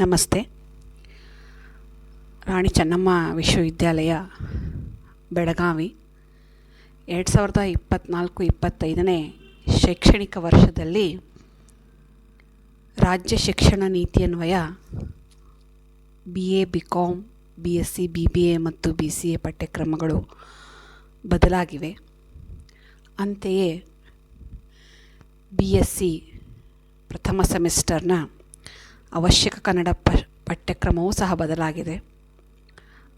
ನಮಸ್ತೆ. ರಾಣಿ ಚೆನ್ನಮ್ಮ ವಿಶ್ವವಿದ್ಯಾಲಯ, ಬೆಳಗಾವಿ. ಎರಡು ಸಾವಿರದ ಇಪ್ಪತ್ತ್ನಾಲ್ಕು ಇಪ್ಪತ್ತೈದನೇ ಶೈಕ್ಷಣಿಕ ವರ್ಷದಲ್ಲಿ ರಾಜ್ಯ ಶಿಕ್ಷಣ ನೀತಿಯನ್ವಯ B A B com B S C B B A ಮತ್ತು ಬಿ ಸಿ ಎ ಪಠ್ಯಕ್ರಮಗಳು ಬದಲಾಗಿವೆ. ಅಂತೆಯೇ ಬಿ ಎಸ್ ಸಿ ಪ್ರಥಮ ಸೆಮಿಸ್ಟರ್ನ ಅವಶ್ಯಕ ಕನ್ನಡ ಪಠ್ಯಕ್ರಮವೂ ಸಹ ಬದಲಾಗಿದೆ.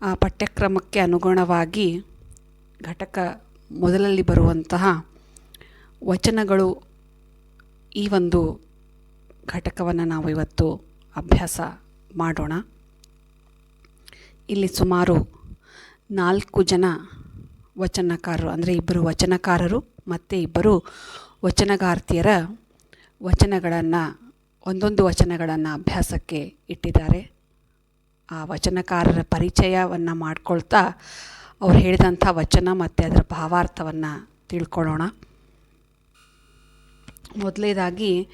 ಆ ಪಠ್ಯಕ್ರಮಕ್ಕೆ ಅನುಗುಣವಾಗಿ ಘಟಕ ಮೊದಲಲ್ಲಿ ಬರುವಂತಹ ವಚನಗಳು ಈ ಒಂದು ಘಟಕವನ್ನು ನಾವು ಇವತ್ತು ಅಭ್ಯಾಸ ಮಾಡೋಣ. ಇಲ್ಲಿ ಸುಮಾರು ನಾಲ್ಕು ಜನ ವಚನಕಾರರು, ಅಂದರೆ ಇಬ್ಬರು ವಚನಕಾರರು ಮತ್ತು ಇಬ್ಬರು ವಚನಗಾರ್ತಿಯರ ವಚನಗಳನ್ನು ಒಂದೊಂದು ವಚನಗಳನ್ನು ಅಭ್ಯಾಸಕ್ಕೆ ಇಟ್ಟಿದ್ದಾರೆ. ಆ ವಚನಕಾರರ ಪರಿಚಯವನ್ನು ಮಾಡಿಕೊಳ್ತಾ ಅವ್ರು ಹೇಳಿದಂಥ ವಚನ ಮತ್ತು ಅದರ ಭಾವಾರ್ಥವನ್ನು ತಿಳ್ಕೊಳ್ಳೋಣ. ಮೊದಲೇದಾಗಿ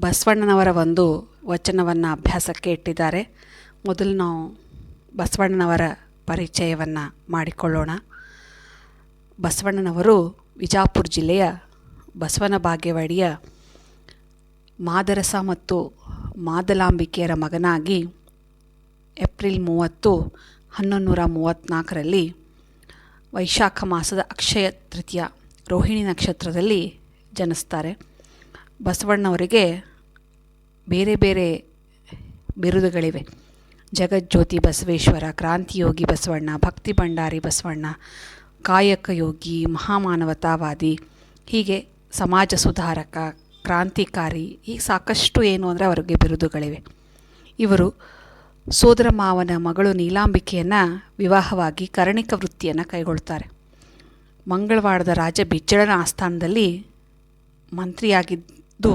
ಬಸವಣ್ಣನವರ ಒಂದು ವಚನವನ್ನು ಅಭ್ಯಾಸಕ್ಕೆ ಇಟ್ಟಿದ್ದಾರೆ. ಮೊದಲು ನಾವು ಬಸವಣ್ಣನವರ ಪರಿಚಯವನ್ನು ಮಾಡಿಕೊಳ್ಳೋಣ. ಬಸವಣ್ಣನವರು ವಿಜಾಪುರ ಜಿಲ್ಲೆಯ ಬಸವನ ಬಾಗೇವಾಡಿಯ ಮಾದರಸ ಮತ್ತು ಮಾದಲಾಂಬಿಕೆಯರ ಮಗನಾಗಿ ಏಪ್ರಿಲ್ ಮೂವತ್ತು ಹನ್ನೊಂದು ನೂರ ಮೂವತ್ತ್ನಾಲ್ಕರಲ್ಲಿ ವೈಶಾಖ ಮಾಸದ ಅಕ್ಷಯ ತೃತೀಯ ರೋಹಿಣಿ ನಕ್ಷತ್ರದಲ್ಲಿ ಜನಿಸ್ತಾರೆ. ಬಸವಣ್ಣವರಿಗೆ ಬೇರೆ ಬೇರೆ ಬಿರುದುಗಳಿವೆ. ಜಗಜ್ಯೋತಿ ಬಸವೇಶ್ವರ, ಕ್ರಾಂತಿಯೋಗಿ ಬಸವಣ್ಣ, ಭಕ್ತಿ ಭಂಡಾರಿ ಬಸವಣ್ಣ, ಕಾಯಕ ಯೋಗಿ, ಮಹಾಮಾನವತಾವಾದಿ, ಹೀಗೆ ಸಮಾಜ ಸುಧಾರಕ ಕ್ರಾಂತಿಕಾರಿ, ಈ ಸಾಕಷ್ಟು ಏನು ಅಂದರೆ ಅವರಿಗೆ ಬಿರುದುಗಳಿವೆ. ಇವರು ಸೋದರ ಮಾವನ ಮಗಳು ನೀಲಾಂಬಿಕೆಯನ್ನು ವಿವಾಹವಾಗಿ ಕರ್ಣಿಕ ವೃತ್ತಿಯನ್ನು ಕೈಗೊಳ್ತಾರೆ. ಮಂಗಳವಾರದ ರಾಜ ಬಿಜ್ಜಳನ ಆಸ್ಥಾನದಲ್ಲಿ ಮಂತ್ರಿಯಾಗಿದ್ದು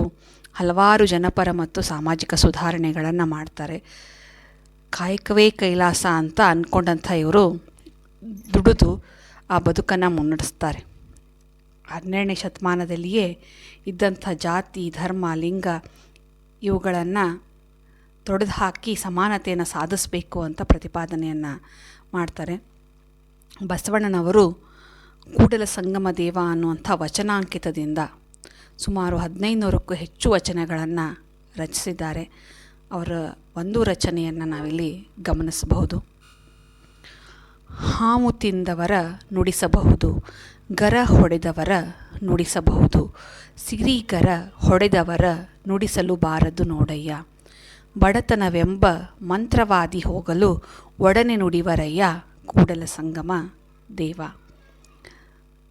ಹಲವಾರು ಜನಪರ ಮತ್ತು ಸಾಮಾಜಿಕ ಸುಧಾರಣೆಗಳನ್ನು ಮಾಡ್ತಾರೆ. ಕಾಯಕವೇ ಕೈಲಾಸ ಅಂತ ಅಂದ್ಕೊಂಡಂಥ ಇವರು ದುಡಿದು ಆ ಬದುಕನ್ನು ಮುನ್ನಡೆಸ್ತಾರೆ. ಹನ್ನೆರಡನೇ ಶತಮಾನದಲ್ಲಿಯೇ ಇದ್ದಂಥ ಜಾತಿ, ಧರ್ಮ, ಲಿಂಗ ಇವುಗಳನ್ನು ತೊಡೆದು ಹಾಕಿ ಸಮಾನತೆಯನ್ನು ಸಾಧಿಸಬೇಕು ಅಂತ ಪ್ರತಿಪಾದನೆಯನ್ನು ಮಾಡ್ತಾರೆ. ಬಸವಣ್ಣನವರು ಕೂಡಲ ಸಂಗಮ ದೇವ ಅನ್ನುವಂಥ ವಚನಾಂಕಿತದಿಂದ ಸುಮಾರು ಹದಿನೈದುನೂರಕ್ಕೂ ಹೆಚ್ಚು ವಚನಗಳನ್ನು ರಚಿಸಿದ್ದಾರೆ. ಅವರ ಒಂದು ರಚನೆಯನ್ನು ನಾವಿಲ್ಲಿ ಗಮನಿಸಬಹುದು. ಹಾವು ತಿಂದವರ ನುಡಿಸಬಹುದು. ಗರ ಹೊಡೆದವರ ನುಡಿಸಬಹುದು. ಸಿರಿಗರ ಹೊಡೆದವರ ನುಡಿಸಲು ಬಾರದು ನೋಡಯ್ಯ. ಬಡತನವೆಂಬ ಮಂತ್ರವಾದಿ ಹೋಗಲು ಒಡನೆ ನುಡಿವರಯ್ಯ ಕೂಡಲ ಸಂಗಮ ದೇವ.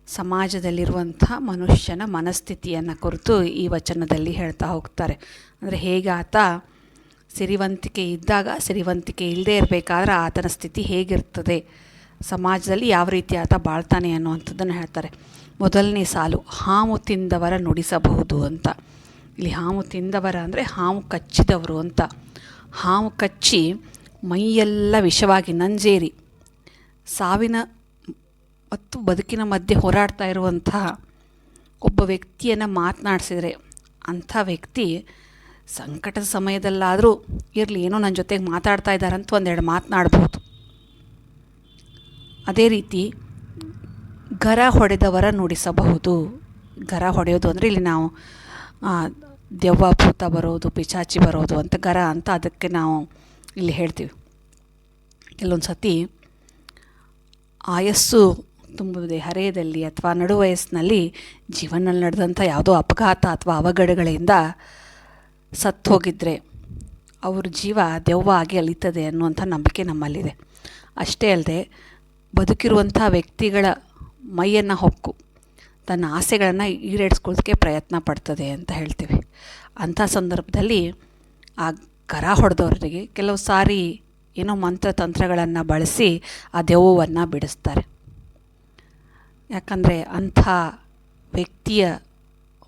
ಸಮಾಜದಲ್ಲಿರುವಂಥ ಮನುಷ್ಯನ ಮನಸ್ಥಿತಿಯನ್ನು ಕುರಿತು ಈ ವಚನದಲ್ಲಿ ಹೇಳ್ತಾ ಹೋಗ್ತಾರೆ. ಅಂದರೆ ಹೇಗಾತ ಸಿರಿವಂತಿಕೆ ಇದ್ದಾಗ, ಸಿರಿವಂತಿಕೆ ಇಲ್ಲದೇ ಇರಬೇಕಾದ್ರೆ ಆತನ ಸ್ಥಿತಿ ಹೇಗಿರ್ತದೆ? ಸಮಾಜದಲ್ಲಿ ಯಾವ ರೀತಿ ಆತ ಬಾಳ್ತಾನೆ ಅನ್ನುವಂಥದ್ದನ್ನು ಹೇಳ್ತಾರೆ. ಮೊದಲನೇ ಸಾಲು ಹಾವು ತಿಂದವರ ನುಡಿಸಬಹುದು ಅಂತ. ಇಲ್ಲಿ ಹಾವು ತಿಂದವರ ಅಂದರೆ ಹಾವು ಕಚ್ಚಿದವರು ಅಂತ. ಹಾವು ಕಚ್ಚಿ ಮೈಯೆಲ್ಲ ವಿಷವಾಗಿ ನಂಜೇರಿ, ಸಾವಿನ ಮತ್ತು ಬದುಕಿನ ಮಧ್ಯೆ ಹೋರಾಡ್ತಾ ಇರುವಂತಹ ಒಬ್ಬ ವ್ಯಕ್ತಿಯನ್ನು ಮಾತನಾಡಿಸಿದರೆ ಅಂಥ ವ್ಯಕ್ತಿ ಸಂಕಟದ ಸಮಯದಲ್ಲಾದರೂ ಇರಲಿ, ಏನೋ ನನ್ನ ಜೊತೆಗೆ ಮಾತಾಡ್ತಾ ಇದ್ದಾರಂತ ಒಂದೆರಡು ಮಾತನಾಡ್ಬೋದು. ಅದೇ ರೀತಿ ಗರ ಹೊಡೆದವರ ನುಡಿಸಬಹುದು. ಗರ ಹೊಡೆಯೋದು ಅಂದರೆ ಇಲ್ಲಿ ನಾವು ದೆವ್ವ, ಭೂತ ಬರೋದು ಪಿಚಾಚಿ ಬರೋದು ಅಂತ ಗರ ಅಂತ ಅದಕ್ಕೆ ನಾವು ಇಲ್ಲಿ ಹೇಳ್ತೀವಿ. ಕೆಲವೊಂದು ಸತಿ ಆಯಸ್ಸು ತುಂಬುವುದೇ ಹರೆಯದಲ್ಲಿ ಅಥವಾ ನಡು ವಯಸ್ಸಿನಲ್ಲಿ ಜೀವನದಲ್ಲಿ ನಡೆದಂಥ ಯಾವುದೋ ಅಪಘಾತ ಅಥವಾ ಅವಘಡಗಳಿಂದ ಸತ್ತು ಹೋಗಿದ್ದರೆ ಅವ್ರ ಜೀವ ದೆವ್ವ ಆಗಿ ಅಲಿತದೆ ಅನ್ನುವಂಥ ನಂಬಿಕೆ ನಮ್ಮಲ್ಲಿದೆ. ಅಷ್ಟೇ ಅಲ್ಲದೆ ಬದುಕಿರುವಂಥ ವ್ಯಕ್ತಿಗಳ ಮೈಯನ್ನು ಹೊಕ್ಕು, ತನ್ನ ಆಸೆಗಳನ್ನು ಈಡೇರಿಸ್ಕೊಳ್ಳೋದಕ್ಕೆ ಪ್ರಯತ್ನ ಪಡ್ತದೆ ಅಂತ ಹೇಳ್ತೀವಿ. ಅಂಥ ಸಂದರ್ಭದಲ್ಲಿ ಆ ಕರ ಹೊಡೆದವ್ರಿಗೆ ಕೆಲವು ಸಾರಿ ಏನೋ ಮಂತ್ರತಂತ್ರಗಳನ್ನು ಬಳಸಿ ಆ ದೆವ್ವವನ್ನು ಬಿಡಿಸ್ತಾರೆ. ಯಾಕಂದರೆ ಅಂಥ ವ್ಯಕ್ತಿಯ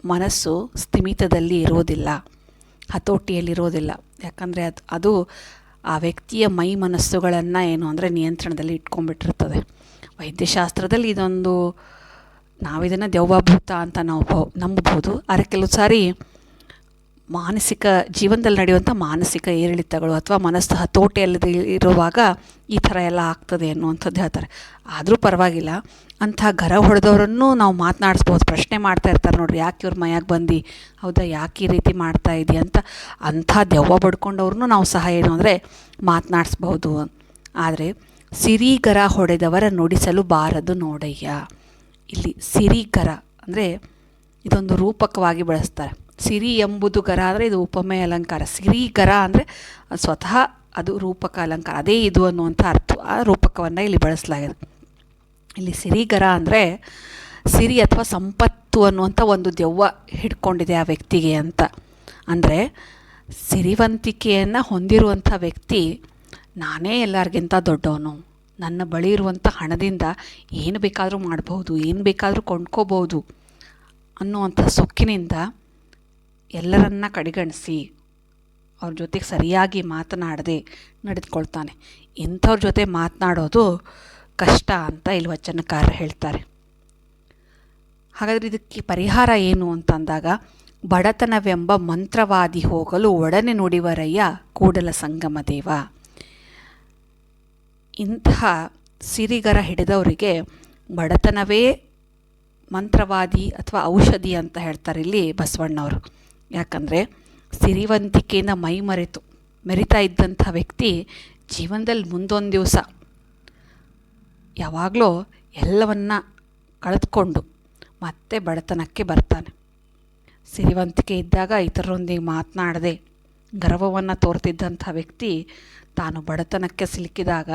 ಮನಸ್ಸು ಸ್ಥಿಮಿತದಲ್ಲಿ ಇರೋದಿಲ್ಲ ಹತೋಟಿಯಲ್ಲಿರೋದಿಲ್ಲ ಯಾಕಂದರೆ ಅದು ಅದು ಆ ವ್ಯಕ್ತಿಯ ಮೈ ಮನಸ್ಸುಗಳನ್ನು ಏನು ಅಂದರೆ ನಿಯಂತ್ರಣದಲ್ಲಿ ಇಟ್ಕೊಂಡ್ಬಿಟ್ಟಿರ್ತದೆ. ವೈದ್ಯಶಾಸ್ತ್ರದಲ್ಲಿ ಇದೊಂದು ನಾವಿದನ್ನು ದೆವ್ವಭೂತ ಅಂತ ನಾವು ನಂಬಬಹುದು. ಆದರೆ ಕೆಲವು ಸಾರಿ ಮಾನಸಿಕ ಜೀವನದಲ್ಲಿ ನಡೆಯುವಂಥ ಮಾನಸಿಕ ಏರಿಳಿತಗಳು ಅಥವಾ ಮನಸ್ಸು ಹತೋಟಿಯಲ್ಲದೆ ಇರುವಾಗ ಈ ಥರ ಎಲ್ಲ ಆಗ್ತದೆ ಅನ್ನುವಂಥದ್ದು ಹೇಳ್ತಾರೆ. ಆದರೂ ಪರವಾಗಿಲ್ಲ. ಅಂಥ ಗರ ಹೊಡೆದವರನ್ನು ನಾವು ಮಾತನಾಡಿಸ್ಬೋದು. ಪ್ರಶ್ನೆ ಮಾಡ್ತಾ ಇರ್ತಾರೆ ನೋಡ್ರಿ, ಯಾಕೆ ಇವ್ರ ಮೈಯಾಗೆ ಬಂದು? ಹೌದಾ, ಯಾಕೆ ಈ ರೀತಿ ಮಾಡ್ತಾ ಇದೆಯಾ ಅಂತ. ಅಂಥ ದೆವ್ವ ಬಡ್ಕೊಂಡವ್ರನ್ನೂ ನಾವು ಸಹ ಏನು ಅಂದರೆ ಮಾತನಾಡಿಸ್ಬಹುದು. ಆದರೆ ಸಿರಿಗರ ಹೊಡೆದವರ ನುಡಿಸಲು ಬಾರದು ನೋಡಯ್ಯ. ಇಲ್ಲಿ ಸಿರಿಗರ ಅಂದರೆ ಇದೊಂದು ರೂಪಕವಾಗಿ ಬಳಸ್ತಾರೆ. ಸಿರಿ ಎಂಬುದು ಗರ ಅಂದರೆ ಇದು ಉಪಮೇಯ ಅಲಂಕಾರ. ಸಿರಿ ಗರ ಅಂದರೆ ಸ್ವತಃ ಅದು ರೂಪಕ ಅಲಂಕಾರ. ಅದೇ ಇದು ಅನ್ನುವಂಥ ಅರ್ಥ ಆ ರೂಪಕವನ್ನು ಇಲ್ಲಿ ಬಳಸಲಾಗಿದೆ. ಇಲ್ಲಿ ಸಿರಿಗರ ಅಂದರೆ ಸಿರಿ ಅಥವಾ ಸಂಪತ್ತು ಅನ್ನುವಂಥ ಒಂದು ದೆವ್ವ ಹಿಡ್ಕೊಂಡಿದೆ ಆ ವ್ಯಕ್ತಿಗೆ ಅಂತ. ಅಂದರೆ ಸಿರಿವಂತಿಕೆಯನ್ನು ಹೊಂದಿರುವಂಥ ವ್ಯಕ್ತಿ, ನಾನೇ ಎಲ್ಲರಿಗಿಂತ ದೊಡ್ಡವನು, ನನ್ನ ಬಳಿ ಇರುವಂಥ ಹಣದಿಂದ ಏನು ಬೇಕಾದರೂ ಮಾಡ್ಬೋದು ಏನು ಬೇಕಾದರೂ ಕೊಂಡ್ಕೋಬೋದು ಅನ್ನುವಂಥ ಸೊಕ್ಕಿನಿಂದ ಎಲ್ಲರನ್ನ ಕಡೆಗಣಿಸಿ ಅವ್ರ ಜೊತೆಗೆ ಸರಿಯಾಗಿ ಮಾತನಾಡದೆ ನಡೆದುಕೊಳ್ತಾನೆ. ಇಂಥವ್ರ ಜೊತೆ ಮಾತನಾಡೋದು ಕಷ್ಟ ಅಂತ ಇಲ್ಲಿ ವಚನಕಾರರು ಹೇಳ್ತಾರೆ. ಹಾಗಾದರೆ ಇದಕ್ಕೆ ಪರಿಹಾರ ಏನು ಅಂತಂದಾಗ ಬಡತನವೆಂಬ ಮಂತ್ರವಾದಿ ಹೋಗಲು ಒಡನೆ ನುಡಿವರಯ್ಯ ಕೂಡಲ ಸಂಗಮ ದೇವ. ಇಂತಹ ಸಿರಿಗರ ಹಿಡಿದವರಿಗೆ ಬಡತನವೇ ಮಂತ್ರವಾದಿ ಅಥವಾ ಔಷಧಿ ಅಂತ ಹೇಳ್ತಾರೆ ಇಲ್ಲಿ ಬಸವಣ್ಣವರು. ಯಾಕಂದರೆ ಸಿರಿವಂತಿಕೆಯಿಂದ ಮೈ ಮರೆತು, ಮೆರಿತಾ ಇದ್ದಂಥ ವ್ಯಕ್ತಿ ಜೀವನದಲ್ಲಿ ಮುಂದೊಂದು ದಿವಸ ಯಾವಾಗಲೂ ಎಲ್ಲವನ್ನ ಕಳೆದುಕೊಂಡು ಮತ್ತೆ ಬಡತನಕ್ಕೆ ಬರ್ತಾನೆ. ಸಿರಿವಂತಿಕೆ ಇದ್ದಾಗ ಇತರರೊಂದಿಗೆ ಮಾತನಾಡದೆ ಗರ್ವವನ್ನು ತೋರ್ತಿದ್ದಂಥ ವ್ಯಕ್ತಿ ತಾನು ಬಡತನಕ್ಕೆ ಸಿಲುಕಿದಾಗ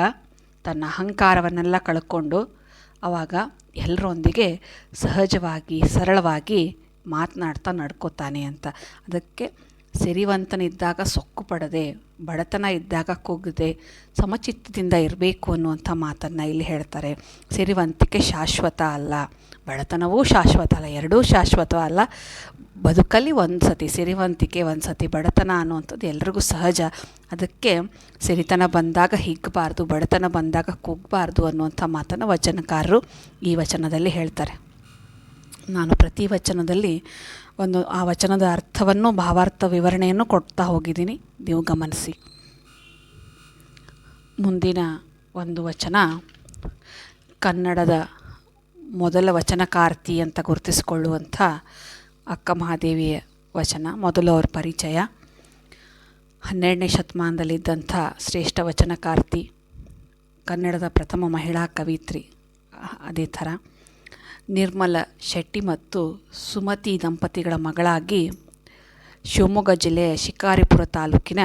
ತನ್ನ ಅಹಂಕಾರವನ್ನೆಲ್ಲ ಕಳ್ಕೊಂಡು ಆವಾಗ ಎಲ್ಲರೊಂದಿಗೆ ಸಹಜವಾಗಿ, ಸರಳವಾಗಿ ಮಾತನಾಡ್ತಾ ನಡ್ಕೋತಾನೆ ಅಂತ. ಅದಕ್ಕೆ ಸಿರಿವಂತನಿದ್ದಾಗ ಸೊಕ್ಕು ಪಡದೆ, ಬಡತನ ಇದ್ದಾಗ ಕುಗ್ಗದೆ ಸಮಚಿತ್ತದಿಂದ ಇರಬೇಕು ಅನ್ನುವಂಥ ಮಾತನ್ನು ಇಲ್ಲಿ ಹೇಳ್ತಾರೆ. ಸಿರಿವಂತಿಕೆ ಶಾಶ್ವತ ಅಲ್ಲ. ಬಡತನವೂ ಶಾಶ್ವತ ಅಲ್ಲ. ಎರಡೂ ಶಾಶ್ವತ ಅಲ್ಲ. ಬದುಕಲ್ಲಿ ಒಂದು ಸತಿ ಸಿರಿವಂತಿಕೆ ಒಂದು ಸತಿ ಬಡತನ ಅನ್ನುವಂಥದ್ದು ಎಲ್ರಿಗೂ ಸಹಜ. ಅದಕ್ಕೆ ಸಿರಿತನ ಬಂದಾಗ ಹಿಗ್ಗಬಾರ್ದು, ಬಡತನ ಬಂದಾಗ ಕುಗ್ಗಬಾರ್ದು ಅನ್ನುವಂಥ ಮಾತನ್ನು ವಚನಕಾರರು ಈ ವಚನದಲ್ಲಿ ಹೇಳ್ತಾರೆ. ನಾನು ಪ್ರತಿ ವಚನದಲ್ಲಿ ಒಂದು ಆ ವಚನದ ಅರ್ಥವನ್ನು, ಭಾವಾರ್ಥ ವಿವರಣೆಯನ್ನು ಕೊಡ್ತಾ ಹೋಗಿದ್ದೀನಿ. ನೀವು ಗಮನಿಸಿ. ಮುಂದಿನ ಒಂದು ವಚನ, ಕನ್ನಡದ ಮೊದಲ ವಚನಕಾರ್ತಿ ಅಂತ ಗುರುತಿಸಿಕೊಳ್ಳುವಂಥ ಅಕ್ಕ ಮಹಾದೇವಿಯ ವಚನ, ಮೊದಲು ಅವ್ರ ಪರಿಚಯ. ಹನ್ನೆರಡನೇ ಶತಮಾನದಲ್ಲಿದ್ದಂಥ ಶ್ರೇಷ್ಠ ವಚನಕಾರ್ತಿ, ಕನ್ನಡದ ಪ್ರಥಮ ಮಹಿಳಾ ಕವಿತ್ರಿ, ಅದೇ ಥರ. ನಿರ್ಮಲ ಶೆಟ್ಟಿ ಮತ್ತು ಸುಮತಿ ದಂಪತಿಗಳ ಮಗಳಾಗಿ ಶಿವಮೊಗ್ಗ ಜಿಲ್ಲೆಯ ಶಿಕಾರಿಪುರ ತಾಲೂಕಿನ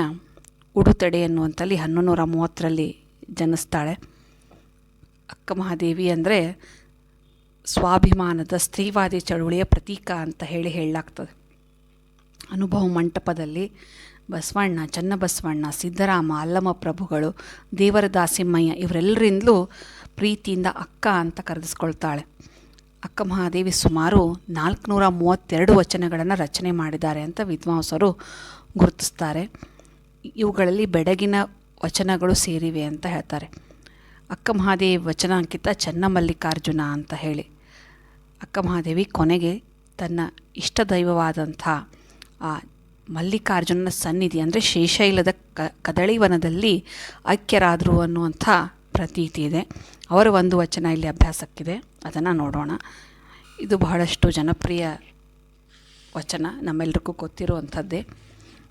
ಉಡುತಡೆ ಎನ್ನುವಂಥಲ್ಲಿ ಹನ್ನೊಂದು ನೂರ ಮೂವತ್ತರಲ್ಲಿ ಜನಿಸ್ತಾಳೆ. ಅಕ್ಕ ಮಹಾದೇವಿ ಅಂದರೆ ಸ್ವಾಭಿಮಾನದ ಸ್ತ್ರೀವಾದಿ ಚಳುವಳಿಯ ಪ್ರತೀಕ ಅಂತ ಹೇಳಿ ಹೇಳಲಾಗ್ತದೆ. ಅನುಭವ ಮಂಟಪದಲ್ಲಿ ಬಸವಣ್ಣ, ಚನ್ನಬಸವಣ್ಣ, ಸಿದ್ದರಾಮ ಅಲ್ಲಮ ಪ್ರಭುಗಳು ದೇವರ ದಾಸಿಮ್ಮಯ್ಯ ಇವರೆಲ್ಲರಿಂದಲೂ ಪ್ರೀತಿಯಿಂದ ಅಕ್ಕ ಅಂತ ಕರೆದಿಸ್ಕೊಳ್ತಾಳೆ ಅಕ್ಕ ಮಹಾದೇವಿ ಸುಮಾರು ನಾಲ್ಕುನೂರ ಮೂವತ್ತೆರಡು ವಚನಗಳನ್ನು ರಚನೆ ಮಾಡಿದ್ದಾರೆ ಅಂತ ವಿದ್ವಾಂಸರು ಗುರುತಿಸ್ತಾರೆ. ಇವುಗಳಲ್ಲಿ ಬೆಡಗಿನ ವಚನಗಳು ಸೇರಿವೆ ಅಂತ ಹೇಳ್ತಾರೆ. ಅಕ್ಕ ಮಹಾದೇವಿ ವಚನಾಂಕಿತ ಚನ್ನಮಲ್ಲಿಕಾರ್ಜುನ ಅಂತ ಹೇಳಿ. ಅಕ್ಕ ಮಹಾದೇವಿ ಕೊನೆಗೆ ತನ್ನ ಇಷ್ಟ ದೈವವಾದಂಥ ಆ ಮಲ್ಲಿಕಾರ್ಜುನನ ಸನ್ನಿಧಿ ಅಂದರೆ ಶೇಷೈಲದ ಕ ಕದಳಿವನದಲ್ಲಿ ಐಕ್ಯರಾದರು ಅನ್ನುವಂಥ ಪ್ರತೀತಿ ಇದೆ. ಅವರ ಒಂದು ವಚನ ಇಲ್ಲಿ ಅಭ್ಯಾಸಕ್ಕಿದೆ. ಅದನ್ನು ನೋಡೋಣ. ಇದು ಬಹಳಷ್ಟು ಜನಪ್ರಿಯ ವಚನ, ನಮ್ಮೆಲ್ರಿಗೂ ಗೊತ್ತಿರುವಂಥದ್ದೇ.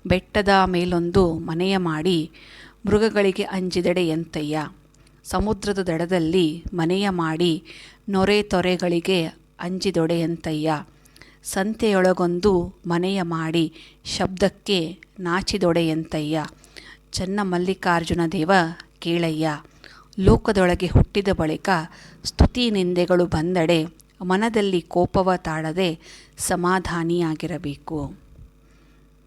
ಬೆಟ್ಟದ ಮೇಲೊಂದು ಮನೆಯ ಮಾಡಿ ಮೃಗಗಳಿಗೆ ಅಂಜಿದೆಡೆ ಎಂತಯ್ಯ? ಸಮುದ್ರದ ದಡದಲ್ಲಿ ಮನೆಯ ಮಾಡಿ ನೊರೆ ತೊರೆಗಳಿಗೆ ಅಂಜಿದೊಡೆಯಂತಯ್ಯ ಸಂತೆಯೊಳಗೊಂದು ಮನೆಯ ಮಾಡಿ ಶಬ್ದಕ್ಕೆ ನಾಚಿದೊಡೆಯಂತಯ್ಯ ಚನ್ನ ಮಲ್ಲಿಕಾರ್ಜುನ ದೇವ ಕೇಳಯ್ಯ. ಲೋಕದೊಳಗೆ ಹುಟ್ಟಿದ ಬಳಿಕ ಸ್ತುತಿ ನಿಂದೆಗಳು ಬಂದಡೆ ಮನದಲ್ಲಿ ಕೋಪವ ತಾಳದೆ ಸಮಾಧಾನಿಯಾಗಿರಬೇಕು.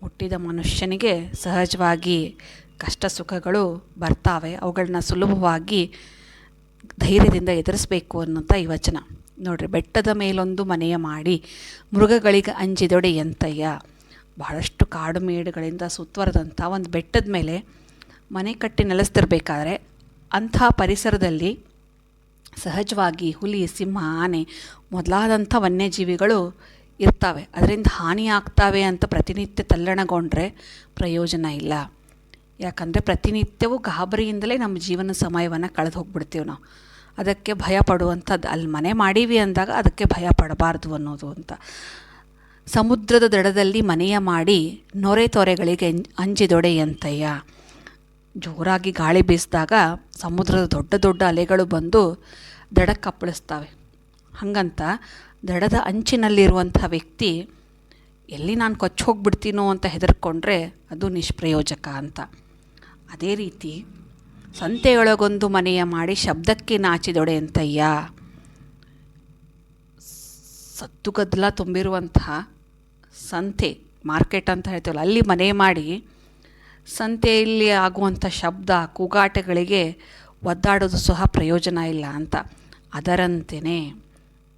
ಹುಟ್ಟಿದ ಮನುಷ್ಯನಿಗೆ ಸಹಜವಾಗಿ ಕಷ್ಟ ಸುಖಗಳು ಬರ್ತಾವೆ. ಅವುಗಳನ್ನ ಸುಲಭವಾಗಿ ಧೈರ್ಯದಿಂದ ಎದುರಿಸಬೇಕು ಅನ್ನೋಂಥ ಈ ವಚನ. ನೋಡ್ರಿ, ಬೆಟ್ಟದ ಮೇಲೊಂದು ಮನೆಯ ಮಾಡಿ ಮೃಗಗಳಿಗೆ ಅಂಜಿದೊಡೆ ಎಂತಯ್ಯ? ಬಹಳಷ್ಟು ಕಾಡು ಮೇಡುಗಳಿಂದ ಸುತ್ತುವರೆದಂಥ ಒಂದು ಬೆಟ್ಟದ ಮೇಲೆ ಮನೆ ಕಟ್ಟಿ ನೆಲೆಸ್ತಿರ್ಬೇಕಾದ್ರೆ ಅಂಥ ಪರಿಸರದಲ್ಲಿ ಸಹಜವಾಗಿ ಹುಲಿ, ಸಿಂಹ, ಆನೆ ಮೊದಲಾದಂಥ ವನ್ಯಜೀವಿಗಳು ಇರ್ತವೆ. ಅದರಿಂದ ಹಾನಿ ಆಗ್ತಾವೆ ಅಂತ ಪ್ರತಿನಿತ್ಯ ತಲ್ಲಣಗೊಂಡ್ರೆ ಪ್ರಯೋಜನ ಇಲ್ಲ. ಯಾಕಂದರೆ ಪ್ರತಿನಿತ್ಯವೂ ಗಾಬರಿಯಿಂದಲೇ ನಮ್ಮ ಜೀವನ ಸಮಯವನ್ನು ಕಳೆದು ಹೋಗ್ಬಿಡ್ತೀವಿ ನಾವು. ಅದಕ್ಕೆ ಭಯ ಪಡುವಂಥದ್ದು ಅಲ್ಲಿ ಮನೆ ಮಾಡೀವಿ ಅಂದಾಗ ಅದಕ್ಕೆ ಭಯ ಪಡಬಾರ್ದು ಅನ್ನೋದು ಅಂತ. ಸಮುದ್ರದ ದಡದಲ್ಲಿ ಮನೆಯ ಮಾಡಿ ನೊರೆ ತೊರೆಗಳಿಗೆ ಅಂಜಿದೊಡೆಯಂತಯ್ಯ ಜೋರಾಗಿ ಗಾಳಿ ಬೀಸಿದಾಗ ಸಮುದ್ರದ ದೊಡ್ಡ ದೊಡ್ಡ ಅಲೆಗಳು ಬಂದು ದಡಕ್ಕೆ ಅಪ್ಪಳಿಸ್ತವೆ ಹಾಗಂತ ದಡದ ಅಂಚಿನಲ್ಲಿರುವಂಥ ವ್ಯಕ್ತಿ, ಎಲ್ಲಿ ನಾನು ಕೊಚ್ಚಿ ಹೋಗ್ಬಿಡ್ತೀನೋ ಅಂತ ಹೆದರ್ಕೊಂಡ್ರೆ ಅದು ನಿಷ್ಪ್ರಯೋಜಕ ಅಂತ. ಅದೇ ರೀತಿ, ಸಂತೆಯೊಳಗೊಂದು ಮನೆಯ ಮಾಡಿ ಶಬ್ದಕ್ಕೆ ನಾಚಿದೊಡೆ ಅಂತಯ್ಯ. ಸತ್ತುಗದ್ದಲ ತುಂಬಿರುವಂತಹ ಸಂತೆ, ಮಾರ್ಕೆಟ್ ಅಂತ ಹೇಳ್ತೀವಲ್ಲ, ಅಲ್ಲಿ ಮನೆ ಮಾಡಿ ಸಂತೆಯಲ್ಲಿ ಆಗುವಂಥ ಶಬ್ದ, ಕೂಗಾಟಗಳಿಗೆ ಒದ್ದಾಡೋದು ಸಹ ಪ್ರಯೋಜನ ಇಲ್ಲ ಅಂತ. ಅದರಂತೆಯೇ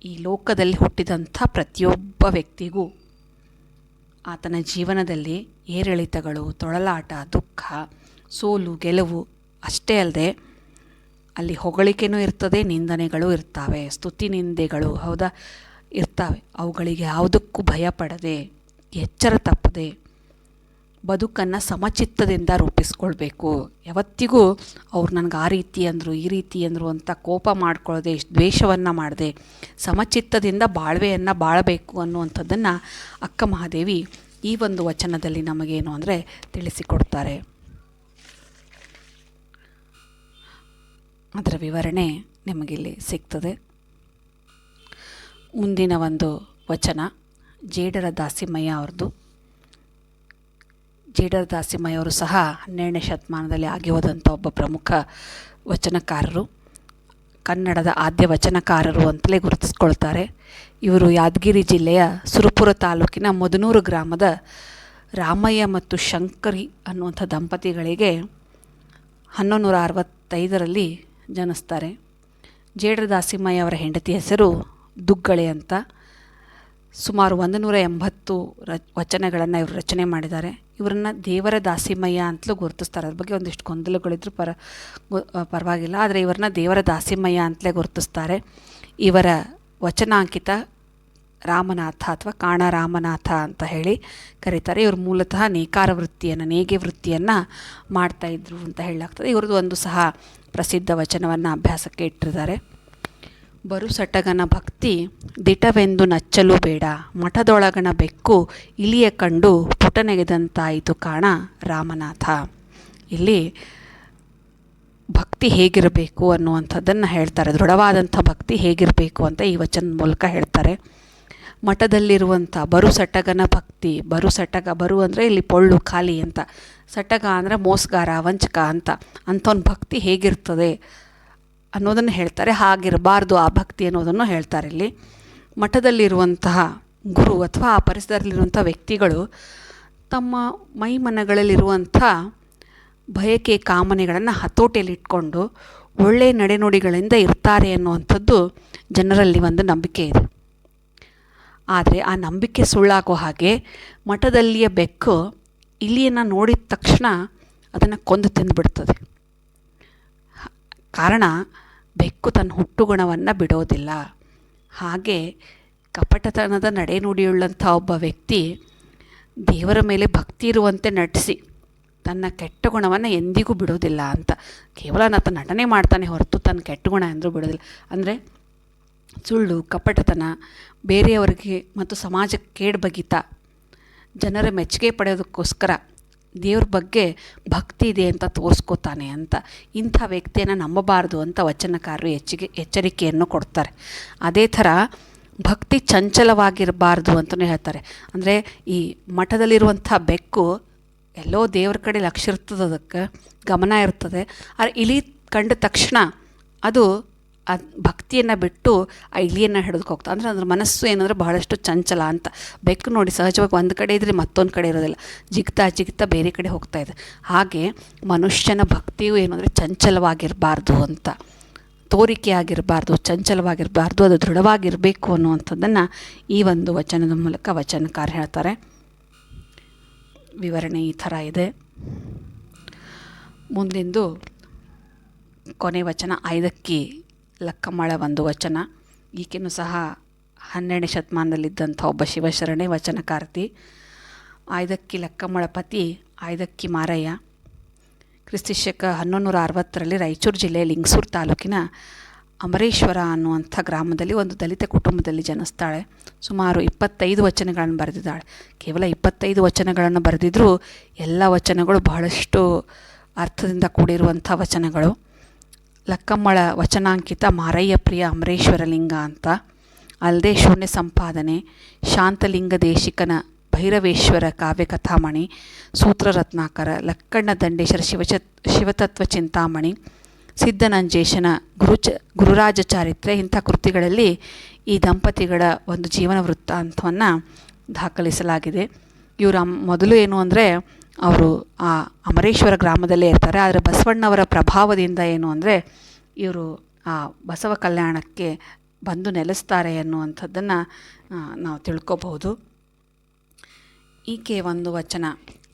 ಈ ಲೋಕದಲ್ಲಿ ಹುಟ್ಟಿದಂಥ ಪ್ರತಿಯೊಬ್ಬ ವ್ಯಕ್ತಿಗೂ ಆತನ ಜೀವನದಲ್ಲಿ ಏರಿಳಿತಗಳು, ತೊಳಲಾಟ, ದುಃಖ, ಸೋಲು, ಗೆಲುವು ಅಷ್ಟೇ ಅಲ್ಲದೆ ಅಲ್ಲಿ ಹೊಗಳಿಕೆನೂ ಇರ್ತದೆ, ನಿಂದನೆಗಳು ಇರ್ತವೆ, ಸ್ತುತಿ ನಿಂದೆಗಳು ಹೌದಾ? ಇರ್ತವೆ. ಅವುಗಳಿಗೆ ಯಾವುದಕ್ಕೂ ಭಯಪಡದೆ, ಎಚ್ಚರ ತಪ್ಪದೆ ಬದುಕನ್ನು ಸಮಚಿತ್ತದಿಂದ ರೂಪಿಸ್ಕೊಳ್ಬೇಕು. ಯಾವತ್ತಿಗೂ ಅವ್ರು ನನಗೆ ಆ ರೀತಿ ಅಂದರು, ಈ ರೀತಿ ಅಂದರು ಅಂತ ಕೋಪ ಮಾಡ್ಕೊಳ್ಳದೆ ದ್ವೇಷವನ್ನು ಮಾಡದೆ, ಸಮಚಿತ್ತದಿಂದ ಬಾಳ್ವೆಯನ್ನು ಬಾಳಬೇಕು ಅನ್ನುವಂಥದ್ದನ್ನು ಅಕ್ಕ ಮಹಾದೇವಿ ಈ ಒಂದು ವಚನದಲ್ಲಿ ನಮಗೇನು ಅಂದರೆ ತಿಳಿಸಿಕೊಡ್ತಾರೆ. ಅದರ ವಿವರಣೆ ನಿಮಗಿಲ್ಲಿ ಸಿಗ್ತದೆ. ಮುಂದಿನ ಒಂದು ವಚನ ಜೇಡರ ದಾಸಿಮಯ್ಯ ಅವ್ರದ್ದು. ಜೇಡರ ದಾಸಿಮಯ್ಯ ಅವರು ಸಹ ಹನ್ನೆರಡನೇ ಶತಮಾನದಲ್ಲಿ ಆಗಿ ಹೋದಂಥ ಒಬ್ಬ ಪ್ರಮುಖ ವಚನಕಾರರು, ಕನ್ನಡದ ಆದ್ಯ ವಚನಕಾರರು ಅಂತಲೇ ಗುರುತಿಸ್ಕೊಳ್ತಾರೆ. ಇವರು ಯಾದಗಿರಿ ಜಿಲ್ಲೆಯ ಸುರಪುರ ತಾಲೂಕಿನ ಮದನೂರು ಗ್ರಾಮದ ರಾಮಯ್ಯ ಮತ್ತು ಶಂಕರಿ ಅನ್ನುವಂಥ ದಂಪತಿಗಳಿಗೆ ಹನ್ನೊಂದು ನೂರ ಅರವತ್ತೈದರಲ್ಲಿ ಜನಿಸ್ತಾರೆ. ಜೇಡರ ದಾಸಿಮಯ್ಯ ಅವರ ಹೆಂಡತಿ ಹೆಸರು ದುಗ್ಗಳೆ ಅಂತ. ಸುಮಾರು ಒಂದು ನೂರ ಎಂಬತ್ತು ರ, ವಚನಗಳನ್ನು ಇವರು ರಚನೆ ಮಾಡಿದ್ದಾರೆ. ಇವರನ್ನು ದೇವರ ದಾಸಿಮಯ್ಯ ಅಂತಲೂ ಗುರುತಿಸ್ತಾರೆ. ಅದ್ರ ಬಗ್ಗೆ ಒಂದಿಷ್ಟು ಗೊಂದಲಗಳಿದ್ರು ಪರ ಪರವಾಗಿಲ್ಲ. ಆದರೆ ಇವರನ್ನ ದೇವರ ದಾಸಿಮಯ್ಯ ಅಂತಲೇ ಗುರುತಿಸ್ತಾರೆ. ಇವರ ವಚನಾಂಕಿತ ರಾಮನಾಥ ಅಥವಾ ಕಾಣ ರಾಮನಾಥ ಅಂತ ಹೇಳಿ ಕರೀತಾರೆ. ಇವರು ಮೂಲತಃ ನೇಕಾರ ವೃತ್ತಿಯನ್ನು, ನೇಗೆ ವೃತ್ತಿಯನ್ನು ಮಾಡ್ತಾಯಿದ್ರು ಅಂತ ಹೇಳಲಾಗ್ತದೆ. ಇವ್ರದ್ದು ಒಂದು ಸಹ ಪ್ರಸಿದ್ಧ ವಚನವನ್ನು ಅಭ್ಯಾಸಕ್ಕೆ ಇಟ್ಟಿದ್ದಾರೆ. ಬರು ಸಟಗನ ಭಕ್ತಿ, ದಿಟವೆಂದು ನಚ್ಚಲು ಬೇಡ. ಮಠದೊಳಗಣ ಬೆಕ್ಕು ಇಲಿಯ ಕಂಡು ಪುಟನೆಗೆದಂತಾಯಿತು ಕಾಣ ರಾಮನಾಥ. ಇಲ್ಲಿ ಭಕ್ತಿ ಹೇಗಿರಬೇಕು ಅನ್ನುವಂಥದ್ದನ್ನು ಹೇಳ್ತಾರೆ. ದೃಢವಾದಂಥ ಭಕ್ತಿ ಹೇಗಿರಬೇಕು ಅಂತ ಈ ವಚನ ಮೂಲಕ ಹೇಳ್ತಾರೆ. ಮಠದಲ್ಲಿರುವಂಥ ಬರು ಸಟಗನ ಭಕ್ತಿ, ಬರು ಸಟಗ, ಬರು ಅಂದರೆ ಇಲ್ಲಿ ಪೊಳ್ಳು, ಖಾಲಿ ಅಂತ. ಸಟಗ ಅಂದರೆ ಮೋಸ್ಗಾರ, ವಂಚಕ ಅಂತ. ಅಂಥವ್ನ ಭಕ್ತಿ ಹೇಗಿರ್ತದೆ? ಅನ್ನೋದನ್ನು ಹೇಳ್ತಾರೆ. ಹಾಗಿರಬಾರ್ದು ಆ ಭಕ್ತಿ ಅನ್ನೋದನ್ನು ಹೇಳ್ತಾರೆ ಇಲ್ಲಿ. ಮಠದಲ್ಲಿರುವಂತಹ ಗುರು ಅಥವಾ ಆ ಪರಿಸರದಲ್ಲಿರುವಂಥ ವ್ಯಕ್ತಿಗಳು ತಮ್ಮ ಮೈ ಮನಗಳಲ್ಲಿರುವಂಥ ಬಯಕೆ ಕಾಮನೆಗಳನ್ನು ಹತೋಟಿಯಲ್ಲಿಟ್ಕೊಂಡು ಒಳ್ಳೆಯ ನಡೆನುಡಿಗಳಿಂದ ಇರ್ತಾರೆ ಅನ್ನುವಂಥದ್ದು ಜನರಲ್ಲಿ ಒಂದು ನಂಬಿಕೆ ಇದೆ. ಆದರೆ ಆ ನಂಬಿಕೆ ಸುಳ್ಳಾಗೋ ಹಾಗೆ ಮಠದಲ್ಲಿಯ ಬೆಕ್ಕು ಇಲಿಯನ್ನು ನೋಡಿದ ತಕ್ಷಣ ಅದನ್ನು ಕೊಂದು ತಿಂದುಬಿಡ್ತದೆ. ಕಾರಣ ಬೆಕ್ಕು ತನ್ನ ಹುಟ್ಟುಗುಣವನ್ನು ಬಿಡೋದಿಲ್ಲ. ಹಾಗೆ ಕಪಟತನದ ನಡೆನುಡಿಯುಳ್ಳಂಥ ಒಬ್ಬ ವ್ಯಕ್ತಿ ದೇವರ ಮೇಲೆ ಭಕ್ತಿ ಇರುವಂತೆ ನಟಿಸಿ ತನ್ನ ಕೆಟ್ಟ ಗುಣವನ್ನು ಎಂದಿಗೂ ಬಿಡೋದಿಲ್ಲ ಅಂತ. ಕೇವಲ ಆತ ನಟನೆ ಮಾಡ್ತಾನೆ ಹೊರತು ತನ್ನ ಕೆಟ್ಟ ಗುಣ ಎಂದರೂ ಬಿಡೋದಿಲ್ಲ. ಅಂದರೆ ಸುಳ್ಳು, ಕಪಟತನ, ಬೇರೆಯವರಿಗೆ ಮತ್ತು ಸಮಾಜಕ್ಕೆ ಕೇಡ್ಬಗಿತ ಜನರ ಮೆಚ್ಚುಗೆ ಪಡೆಯೋದಕ್ಕೋಸ್ಕರ ದೇವ್ರ ಬಗ್ಗೆ ಭಕ್ತಿ ಇದೆ ಅಂತ ತೋರಿಸ್ಕೋತಾನೆ ಅಂತ ಇಂಥ ವ್ಯಕ್ತಿಯನ್ನು ನಂಬಬಾರ್ದು ಅಂತ ವಚನಕಾರರು ಹೆಚ್ಚಿಗೆ ಎಚ್ಚರಿಕೆಯನ್ನು ಕೊಡ್ತಾರೆ. ಅದೇ ಥರ ಭಕ್ತಿ ಚಂಚಲವಾಗಿರಬಾರ್ದು ಅಂತಲೂ ಹೇಳ್ತಾರೆ. ಅಂದರೆ ಈ ಮಠದಲ್ಲಿರುವಂಥ ಬೆಕ್ಕು ಎಲ್ಲೋ ದೇವ್ರ ಕಡೆ ಲಕ್ಷ ಇರ್ತದೆ ಅದಕ್ಕೆ ಗಮನ ಇರ್ತದೆ. ಆದರೆ ಇಲಿ ಕಂಡ ತಕ್ಷಣ ಅದು ಆ ಭಕ್ತಿಯನ್ನು ಬಿಟ್ಟು ಆ ಇಲಿಯನ್ನು ಹೋಗ್ತಾ ಅಂದರೆ ಅದ್ರ ಮನಸ್ಸು ಏನಂದರೆ ಬಹಳಷ್ಟು ಚಂಚಲ ಅಂತ. ಬೆಕ್ಕು ನೋಡಿ ಸಹಜವಾಗಿ ಒಂದು ಕಡೆ ಇದ್ದರೆ ಮತ್ತೊಂದು ಕಡೆ ಇರೋದಿಲ್ಲ. ಜಿಗ್ತಾ ಜಿಗ್ತಾ ಬೇರೆ ಕಡೆ ಹೋಗ್ತಾ ಇದೆ. ಹಾಗೆ ಮನುಷ್ಯನ ಭಕ್ತಿಯು ಏನು ಅಂದರೆ ಚಂಚಲವಾಗಿರಬಾರ್ದು ಅಂತ. ತೋರಿಕೆ ಆಗಿರಬಾರ್ದು ಚಂಚಲವಾಗಿರಬಾರ್ದು, ಅದು ದೃಢವಾಗಿರಬೇಕು ಅನ್ನುವಂಥದ್ದನ್ನು ಈ ಒಂದು ವಚನದ ಮೂಲಕ ವಚನಕಾರ ಹೇಳ್ತಾರೆ. ವಿವರಣೆ ಈ ಥರ ಇದೆ. ಮುಂದಿಂದು ಕೊನೆ ವಚನ ಐದಕ್ಕಿ ಲಕ್ಕಮ್ಮಳ ಒಂದು ವಚನ. ಈಕೆನೂ ಸಹ ಹನ್ನೆರಡನೇ ಶತಮಾನದಲ್ಲಿದ್ದಂಥ ಒಬ್ಬ ಶಿವಶರಣೆ ವಚನಕಾರ್ತಿ. ಆಯ್ದಕ್ಕಿ ಲಕ್ಕಮ್ಮಳ ಪತಿ ಆಯ್ದಕ್ಕಿ ಮಾರಯ್ಯ. ಕ್ರಿಸ್ತಿಶಕ ಹನ್ನೊಂದು ಅರವತ್ತರಲ್ಲಿ ರಾಯಚೂರು ಜಿಲ್ಲೆಯ ಲಿಂಗಸೂರು ತಾಲೂಕಿನ ಅಮರೇಶ್ವರ ಅನ್ನುವಂಥ ಗ್ರಾಮದಲ್ಲಿ ಒಂದು ದಲಿತ ಕುಟುಂಬದಲ್ಲಿ ಜನಿಸ್ತಾಳೆ. ಸುಮಾರು ಇಪ್ಪತ್ತೈದು ವಚನಗಳನ್ನು ಬರೆದಿದ್ದಾಳೆ. ಕೇವಲ ಇಪ್ಪತ್ತೈದು ವಚನಗಳನ್ನು ಬರೆದಿದ್ದರೂ ಎಲ್ಲ ವಚನಗಳು ಬಹಳಷ್ಟು ಅರ್ಥದಿಂದ ಕೂಡಿರುವಂಥ ವಚನಗಳು. ಲಕ್ಕಮ್ಮಳ ವಚನಾಂಕಿತ ಮಾರಯ್ಯ ಪ್ರಿಯ ಅಮರೇಶ್ವರ ಲಿಂಗ ಅಂತ. ಅಲ್ಲದೆ ಶೂನ್ಯ ಸಂಪಾದನೆ, ಶಾಂತಲಿಂಗ ದೇಶಿಕನ ಭೈರವೇಶ್ವರ ಕಾವ್ಯ ಕಥಾಮಣಿ ಸೂತ್ರ ರತ್ನಾಕರ ಲಕ್ಕಣ್ಣ ದಂಡೇಶ್ವರ ಶಿವಚ ಶಿವತತ್ವ ಚಿಂತಾಮಣಿ, ಸಿದ್ಧನಂಜೇಶನ ಗುರುಚ ಗುರುರಾಜ ಚಾರಿತ್ರೆ ಇಂಥ ಕೃತಿಗಳಲ್ಲಿ ಈ ದಂಪತಿಗಳ ಒಂದು ಜೀವನ ವೃತ್ತಾಂತವನ್ನು ದಾಖಲಿಸಲಾಗಿದೆ. ಇವರ ಮೊದಲು ಏನು ಅಂದರೆ ಅವರು ಆ ಅಮರೇಶ್ವರ ಗ್ರಾಮದಲ್ಲೇ ಇರ್ತಾರೆ. ಆದರೆ ಬಸವಣ್ಣವರ ಪ್ರಭಾವದಿಂದ ಏನು ಅಂದರೆ ಇವರು ಆ ಬಸವ ಕಲ್ಯಾಣಕ್ಕೆ ಬಂದು ನೆಲೆಸ್ತಾರೆ ಅನ್ನುವಂಥದ್ದನ್ನು ನಾವು ತಿಳ್ಕೋಬಹುದು. ಈಕೆ ಒಂದು ವಚನ,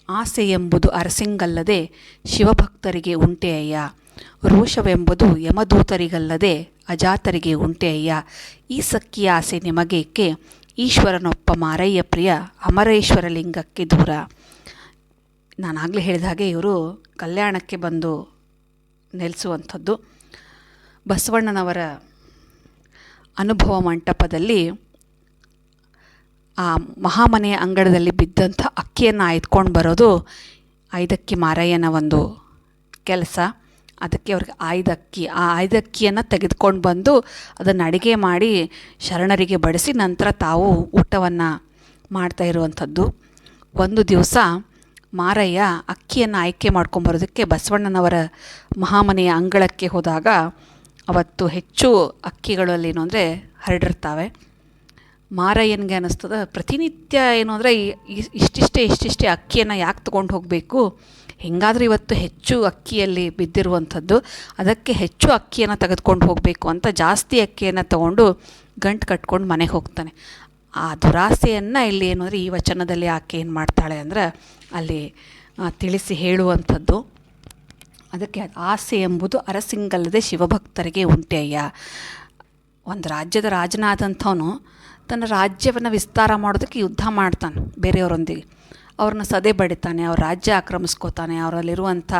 ಆಸೆ ಎಂಬುದು ಅರಸಿಂಗಲ್ಲದೆ ಶಿವಭಕ್ತರಿಗೆ ಉಂಟೆ ಅಯ್ಯ. ರೋಷವೆಂಬುದು ಯಮದೂತರಿಗಲ್ಲದೆ ಅಜಾತರಿಗೆ ಉಂಟೆ ಅಯ್ಯ. ಈ ಸಕ್ಕಿ ಆಸೆ ನಿಮಗೇಕೆ? ಈಶ್ವರನೊಪ್ಪ ಮಾರಯ್ಯ ಪ್ರಿಯ ಅಮರೇಶ್ವರ ಲಿಂಗಕ್ಕೆ ದೂರ. ನಾನಾಗಲೇ ಹೇಳಿದ ಹಾಗೆ ಇವರು ಕಲ್ಯಾಣಕ್ಕೆ ಬಂದು ನೆಲೆಸುವಂಥದ್ದು. ಬಸವಣ್ಣನವರ ಅನುಭವ ಮಂಟಪದಲ್ಲಿ ಆ ಮಹಾಮನೆಯ ಅಂಗಳದಲ್ಲಿ ಬಿದ್ದಂಥ ಅಕ್ಕಿಯನ್ನು ಆಯ್ದುಕೊಂಡು ಬರೋದು ಐದಕ್ಕಿ ಮಾರಯ್ಯನ ಒಂದು ಕೆಲಸ. ಅದಕ್ಕೆ ಅವ್ರಿಗೆ ಆಯ್ದಕ್ಕಿ ಆ ಆಯ್ದಕ್ಕಿಯನ್ನು ತೆಗೆದುಕೊಂಡು ಬಂದು ಅದನ್ನು ಅಡುಗೆ ಮಾಡಿ ಶರಣರಿಗೆ ಬಡಿಸಿ ನಂತರ ತಾವು ಊಟವನ್ನು ಮಾಡ್ತಾ ಇರುವಂಥದ್ದು. ಒಂದು ದಿವಸ ಮಾರಯ್ಯ ಅಕ್ಕಿಯನ್ನು ಆಯ್ಕೆ ಮಾಡ್ಕೊಂಬರೋದಕ್ಕೆ ಬಸವಣ್ಣನವರ ಮಹಾಮನೆಯ ಅಂಗಳಕ್ಕೆ ಹೋದಾಗ ಅವತ್ತು ಹೆಚ್ಚು ಅಕ್ಕಿಗಳಲ್ಲಿ ಏನು ಅಂದರೆ ಹರಡಿರ್ತಾವೆ. ಮಾರಯ್ಯನಿಗೆ ಅನ್ನಿಸ್ತದ ಪ್ರತಿನಿತ್ಯ ಏನು ಅಂದರೆ ಇಷ್ಟಿಷ್ಟೇ ಇಷ್ಟಿಷ್ಟೇ ಅಕ್ಕಿಯನ್ನು ಯಾಕೆ ತೊಗೊಂಡು ಹೋಗಬೇಕು? ಹೆಂಗಾದರೂ ಇವತ್ತು ಹೆಚ್ಚು ಅಕ್ಕಿಯಲ್ಲಿ ಬಿದ್ದಿರುವಂಥದ್ದು, ಅದಕ್ಕೆ ಹೆಚ್ಚು ಅಕ್ಕಿಯನ್ನು ತೆಗೆದುಕೊಂಡು ಹೋಗಬೇಕು ಅಂತ ಜಾಸ್ತಿ ಅಕ್ಕಿಯನ್ನು ತಗೊಂಡು ಗಂಟು ಕಟ್ಕೊಂಡು ಮನೆಗೆ ಹೋಗ್ತಾನೆ. ಆ ದುರಾಸೆಯನ್ನು ಇಲ್ಲಿ ಏನು ಅಂದರೆ ಈ ವಚನದಲ್ಲಿ ಆಕೆ ಏನು ಮಾಡ್ತಾಳೆ ಅಂದರೆ ಅಲ್ಲಿ ತಿಳಿಸಿ ಹೇಳುವಂಥದ್ದು. ಅದಕ್ಕೆ ಆಸೆ ಎಂಬುದು ಅರಸಿಂಗಲ್ಲದೆ ಶಿವಭಕ್ತರಿಗೆ ಉಂಟೆಯ್ಯ ಒಂದು ರಾಜ್ಯದ ರಾಜನಾದಂಥವನು ತನ್ನ ರಾಜ್ಯವನ್ನು ವಿಸ್ತಾರ ಮಾಡೋದಕ್ಕೆ ಯುದ್ಧ ಮಾಡ್ತಾನೆ ಬೇರೆಯವರೊಂದಿಗೆ. ಅವ್ರನ್ನ ಸದೆ ಬಡಿತಾನೆ, ಅವ್ರ ರಾಜ್ಯ ಆಕ್ರಮಿಸ್ಕೋತಾನೆ, ಅವರಲ್ಲಿರುವಂಥ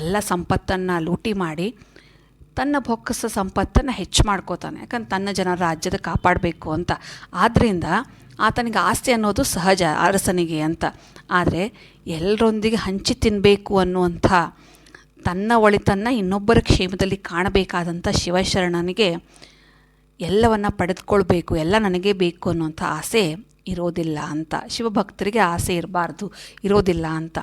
ಎಲ್ಲ ಸಂಪತ್ತನ್ನು ಲೂಟಿ ಮಾಡಿ ತನ್ನ ಬೊಕ್ಕಸ ಸಂಪತ್ತನ್ನು ಹೆಚ್ಚು ಮಾಡ್ಕೋತಾನೆ. ಯಾಕಂದ್ರೆ ತನ್ನ ಜನ ರಾಜ್ಯದ ಕಾಪಾಡಬೇಕು ಅಂತ. ಆದ್ದರಿಂದ ಆತನಿಗೆ ಆಸ್ತಿ ಅನ್ನೋದು ಸಹಜ, ಅರಸನಿಗೆ ಅಂತ. ಆದರೆ ಎಲ್ಲರೊಂದಿಗೆ ಹಂಚಿ ತಿನ್ನಬೇಕು ಅನ್ನುವಂಥ ತನ್ನ ಒಳಿತನ್ನು ಇನ್ನೊಬ್ಬರ ಕ್ಷೇಮದಲ್ಲಿ ಕಾಣಬೇಕಾದಂಥ ಶಿವಶರಣನಿಗೆ ಎಲ್ಲವನ್ನು ಪಡೆದುಕೊಳ್ಬೇಕು, ಎಲ್ಲ ನನಗೆ ಬೇಕು ಅನ್ನುವಂಥ ಆಸೆ ಇರೋದಿಲ್ಲ ಅಂತ. ಶಿವಭಕ್ತರಿಗೆ ಆಸೆ ಇರಬಾರ್ದು, ಇರೋದಿಲ್ಲ ಅಂತ.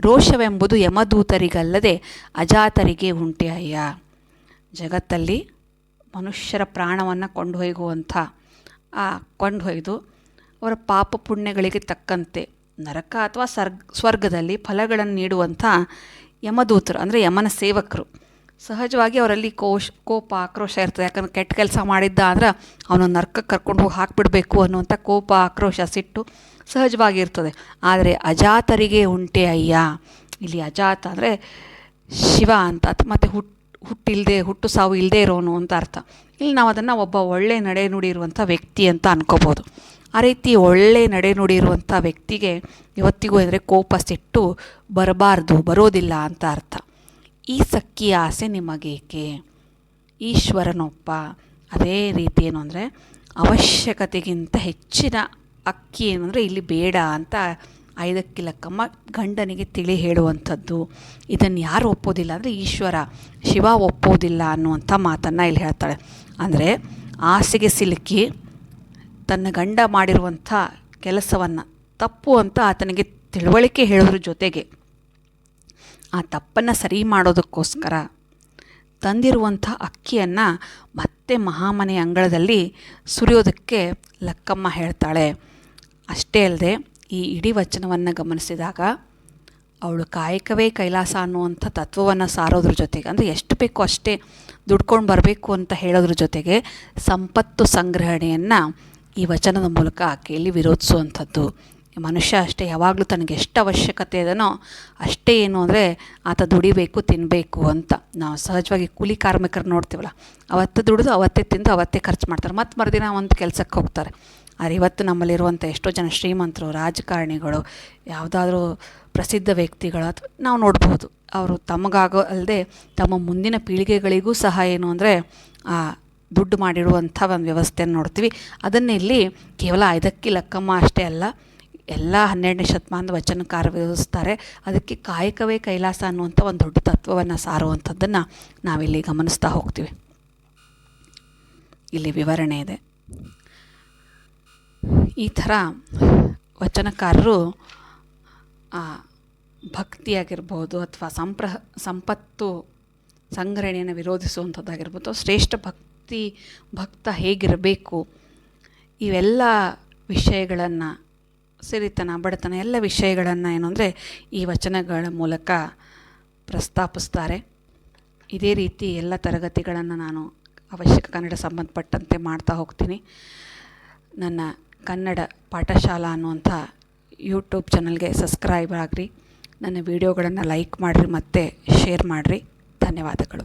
ರೋಷವೆಂಬುದು ಯಮದೂತರಿಗಲ್ಲದೆ ಅಜಾತರಿಗೆ ಉಂಟೆ ಅಯ್ಯ. ಜಗತ್ತಲ್ಲಿ ಮನುಷ್ಯರ ಪ್ರಾಣವನ್ನು ಕೊಂಡೊಯ್ಯುವಂಥ ಆ ಕೊಂಡೊಯ್ದು ಅವರ ಪಾಪ ಪುಣ್ಯಗಳಿಗೆ ತಕ್ಕಂತೆ ನರಕ ಅಥವಾ ಸರ್ಗ್, ಸ್ವರ್ಗದಲ್ಲಿ ಫಲಗಳನ್ನು ನೀಡುವಂಥ ಯಮದೂತರು, ಅಂದರೆ ಯಮನ ಸೇವಕರು. ಸಹಜವಾಗಿ ಅವರಲ್ಲಿ ಕೋಶ್, ಕೋಪ, ಆಕ್ರೋಶ ಇರ್ತದೆ. ಯಾಕಂದ್ರೆ ಕೆಟ್ಟ ಕೆಲಸ ಮಾಡಿದ್ದ ಅಂದ್ರೆ ಅವನು ನರ್ಕಕ್ಕೆ ಕರ್ಕೊಂಡು ಹೋಗಿ ಹಾಕಿಬಿಡಬೇಕು ಅನ್ನುವಂಥ ಕೋಪ, ಆಕ್ರೋಶ, ಸಿಟ್ಟು ಸಹಜವಾಗಿ ಇರ್ತದೆ. ಆದರೆ ಅಜಾತರಿಗೆ ಉಂಟೆ ಅಯ್ಯ? ಇಲ್ಲಿ ಅಜಾತ ಅಂದರೆ ಶಿವ ಅಂತ, ಮತ್ತು ಹುಟ್ಟು ಹುಟ್ಟಿಲ್ಲದೆ ಹುಟ್ಟು ಸಾವು ಇಲ್ಲದೆ ಇರೋನು ಅಂತ ಅರ್ಥ. ಇಲ್ಲಿ ನಾವು ಅದನ್ನು ಒಬ್ಬ ಒಳ್ಳೆ ನಡೆ ನುಡಿಯಿರುವಂಥ ವ್ಯಕ್ತಿ ಅಂತ ಅನ್ಕೋಬೋದು. ಆ ರೀತಿ ಒಳ್ಳೆ ನಡೆ ನುಡಿಯಿರುವಂಥ ವ್ಯಕ್ತಿಗೆ ಇವತ್ತಿಗೂ ಅಂದರೆ ಕೋಪ ಸಿಟ್ಟು ಬರಬಾರ್ದು, ಬರೋದಿಲ್ಲ ಅಂತ ಅರ್ಥ. ಈ ಸಕ್ಕಿ ಆಸೆ ನಿಮಗೇಕೆ? ಈಶ್ವರನೊಪ್ಪ ಅದೇ ರೀತಿ ಏನು ಅಂದರೆ ಅವಶ್ಯಕತೆಗಿಂತ ಹೆಚ್ಚಿನ ಅಕ್ಕಿ ಏನಂದರೆ ಇಲ್ಲಿ ಬೇಡ ಅಂತ ಐದಕ್ಕಿ ಲಕ್ಕಮ್ಮ ಗಂಡನಿಗೆ ತಿಳಿ ಹೇಳುವಂಥದ್ದು. ಇದನ್ನು ಯಾರು ಒಪ್ಪೋದಿಲ್ಲ ಅಂದರೆ ಈಶ್ವರ. ಶಿವ ಒಪ್ಪೋದಿಲ್ಲ ಅನ್ನುವಂಥ ಮಾತನ್ನು ಇಲ್ಲಿ ಹೇಳ್ತಾಳೆ. ಅಂದರೆ ಆಸೆಗೆ ಸಿಲುಕಿ ತನ್ನ ಗಂಡ ಮಾಡಿರುವಂಥ ಕೆಲಸವನ್ನು ತಪ್ಪು ಅಂತ ಆತನಿಗೆ ತಿಳುವಳಿಕೆ ಹೇಳೋದ್ರ ಜೊತೆಗೆ ಆ ತಪ್ಪನ್ನು ಸರಿ ಮಾಡೋದಕ್ಕೋಸ್ಕರ ತಂದಿರುವಂಥ ಅಕ್ಕಿಯನ್ನು ಮತ್ತೆ ಮಹಾಮನೆ ಅಂಗಳದಲ್ಲಿ ಸುರಿಯೋದಕ್ಕೆ ಲಕ್ಕಮ್ಮ ಹೇಳ್ತಾಳೆ. ಅಷ್ಟೇ ಅಲ್ಲದೆ ಈ ಇಡೀ ವಚನವನ್ನು ಗಮನಿಸಿದಾಗ ಅವಳು ಕಾಯಕವೇ ಕೈಲಾಸ ಅನ್ನುವಂಥ ತತ್ವವನ್ನು ಸಾರೋದ್ರ ಜೊತೆಗೆ, ಅಂದರೆ ಎಷ್ಟು ಬೇಕೋ ಅಷ್ಟೇ ದುಡ್ಕೊಂಡು ಬರಬೇಕು ಅಂತ ಹೇಳೋದ್ರ ಜೊತೆಗೆ ಸಂಪತ್ತು ಸಂಗ್ರಹಣೆಯನ್ನು ಈ ವಚನದ ಮೂಲಕ ಆಕೆಯಲ್ಲಿ ವಿರೋಧಿಸುವಂಥದ್ದು. ಮನುಷ್ಯ ಅಷ್ಟೇ ಯಾವಾಗಲೂ ತನಗೆ ಎಷ್ಟು ಅವಶ್ಯಕತೆ ಇದನೋ ಅಷ್ಟೇ ಏನು ಅಂದರೆ ಆತ ದುಡಿಬೇಕು ತಿನ್ನಬೇಕು ಅಂತ. ನಾವು ಸಹಜವಾಗಿ ಕೂಲಿ ಕಾರ್ಮಿಕರು ನೋಡ್ತೀವಲ್ಲ, ಅವತ್ತು ದುಡಿದು ಅವತ್ತೇ ತಿಂದು ಅವತ್ತೇ ಖರ್ಚು ಮಾಡ್ತಾರೆ. ಮತ್ತು ಮರುದಿನ ಒಂದು ಕೆಲಸಕ್ಕೆ ಹೋಗ್ತಾರೆ. ಆದರೆ ಇವತ್ತು ನಮ್ಮಲ್ಲಿರುವಂಥ ಎಷ್ಟೋ ಜನ ಶ್ರೀಮಂತರು, ರಾಜಕಾರಣಿಗಳು, ಯಾವುದಾದ್ರೂ ಪ್ರಸಿದ್ಧ ವ್ಯಕ್ತಿಗಳು ಅಥವಾ ನಾವು ನೋಡ್ಬೋದು, ಅವರು ತಮಗಾಗೋ ಅಲ್ಲದೆ ತಮ್ಮ ಮುಂದಿನ ಪೀಳಿಗೆಗಳಿಗೂ ಸಹ ಏನು ಅಂದರೆ ದುಡ್ಡು ಮಾಡಿಡುವಂಥ ಒಂದು ವ್ಯವಸ್ಥೆಯನ್ನು ನೋಡ್ತೀವಿ. ಅದನ್ನು ಇಲ್ಲಿ ಕೇವಲ ಐದಕ್ಕಿ ಲಕ್ಕಮ್ಮ ಅಷ್ಟೇ ಅಲ್ಲ, ಎಲ್ಲ ಹನ್ನೆರಡನೇ ಶತಮಾನದ ವಚನಕಾರ ವಿವರಿಸ್ತಾರೆ. ಅದಕ್ಕೆ ಕಾಯಕವೇ ಕೈಲಾಸ ಅನ್ನುವಂಥ ಒಂದು ದೊಡ್ಡ ತತ್ವವನ್ನು ಸಾರುವಂಥದ್ದನ್ನು ನಾವಿಲ್ಲಿ ಗಮನಿಸ್ತಾ ಹೋಗ್ತೀವಿ. ಇಲ್ಲಿ ವಿವರಣೆ ಇದೆ. ಈ ಥರ ವಚನಕಾರರು ಭಕ್ತಿಯಾಗಿರ್ಬೋದು ಅಥವಾ ಸಂಪ್ರ ಸಂಪತ್ತು ಸಂಗ್ರಹಣೆಯನ್ನು ವಿರೋಧಿಸುವಂಥದ್ದಾಗಿರ್ಬೋದು, ಶ್ರೇಷ್ಠ ಭಕ್ತಿ, ಭಕ್ತ ಹೇಗಿರಬೇಕು, ಇವೆಲ್ಲ ವಿಷಯಗಳನ್ನು, ಸಿರಿತನ, ಬಡತನ ಎಲ್ಲ ವಿಷಯಗಳನ್ನು ಏನು ಅಂದರೆ ಈ ವಚನಗಳ ಮೂಲಕ ಪ್ರಸ್ತಾಪಿಸ್ತಾರೆ. ಇದೇ ರೀತಿ ಎಲ್ಲ ತರಗತಿಗಳನ್ನು ನಾನು ಅವಶ್ಯಕ ಕನ್ನಡ ಸಂಬಂಧಪಟ್ಟಂತೆ ಮಾಡ್ತಾ ಹೋಗ್ತೀನಿ. ನನ್ನ ಕನ್ನಡ ಪಾಠಶಾಲಾ ಅನ್ನುವಂಥ ಯೂಟ್ಯೂಬ್ ಚಾನಲ್ಗೆ ಸಬ್ಸ್ಕ್ರೈಬ್ ಆಗಿರಿ. ನನ್ನ ವೀಡಿಯೋಗಳನ್ನು ಲೈಕ್ ಮಾಡಿರಿ ಮತ್ತು ಶೇರ್ ಮಾಡಿರಿ. ಧನ್ಯವಾದಗಳು.